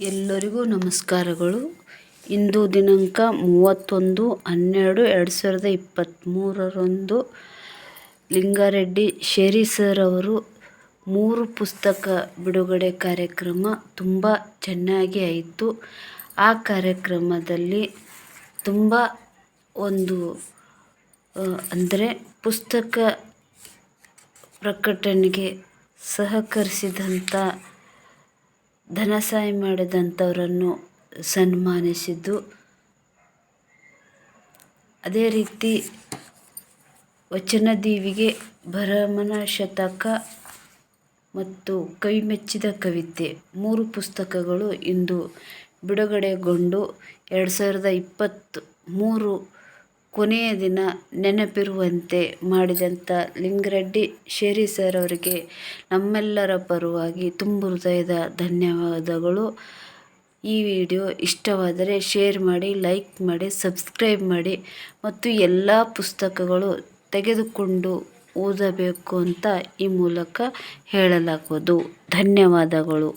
ಎಲ್ಲರಿಗೂ ನಮಸ್ಕಾರಗಳು. ಇಂದು ದಿನಾಂಕ ಮೂವತ್ತೊಂದು ಹನ್ನೆರಡು ಎರಡು ಸಾವಿರದ ಇಪ್ಪತ್ತ್ಮೂರರಂದು ಲಿಂಗಾರೆಡ್ಡಿ ಶೇರಿ ಸರ್ ಅವರು ಮೂರು ಪುಸ್ತಕ ಬಿಡುಗಡೆ ಕಾರ್ಯಕ್ರಮ ತುಂಬ ಚೆನ್ನಾಗಿ ಆಯಿತು. ಆ ಕಾರ್ಯಕ್ರಮದಲ್ಲಿ ತುಂಬ ಒಂದು ಅಂದರೆ ಪುಸ್ತಕ ಪ್ರಕಟಣೆಗೆ ಸಹಕರಿಸಿದಂಥ ಧನ ಸಹಾಯ ಮಾಡಿದಂಥವರನ್ನು ಸನ್ಮಾನಿಸಿದ್ದು. ಅದೇ ರೀತಿ ವಚನದೀವಿಗೆ ಭರಮನ ಶತಕ ಮತ್ತು ಕೈಮೆಚ್ಚಿದ ಕವಿತೆ. ಮೂರು ಪುಸ್ತಕಗಳು ಇಂದು ಬಿಡುಗಡೆಗೊಂಡು ಎರಡು ಸಾವಿರದ ಇಪ್ಪತ್ತು ಮೂರು ಕೊನೆಯ ದಿನ ನೆನಪಿರುವಂತೆ ಮಾಡಿದಂಥ ಲಿಂಗರೆಡ್ಡಿ ಶೇರಿ ಸರ್ ಅವರಿಗೆ ನಮ್ಮೆಲ್ಲರ ಪರವಾಗಿ ತುಂಬ ಹೃದಯದ ಧನ್ಯವಾದಗಳು. ಈ ವಿಡಿಯೋ ಇಷ್ಟವಾದರೆ ಶೇರ್ ಮಾಡಿ, ಲೈಕ್ ಮಾಡಿ, ಸಬ್ಸ್ಕ್ರೈಬ್ ಮಾಡಿ ಮತ್ತು ಎಲ್ಲ ಪುಸ್ತಕಗಳು ತೆಗೆದುಕೊಂಡು ಓದಬೇಕು ಅಂತ ಈ ಮೂಲಕ ಹೇಳಲಾಗುವುದು. ಧನ್ಯವಾದಗಳು.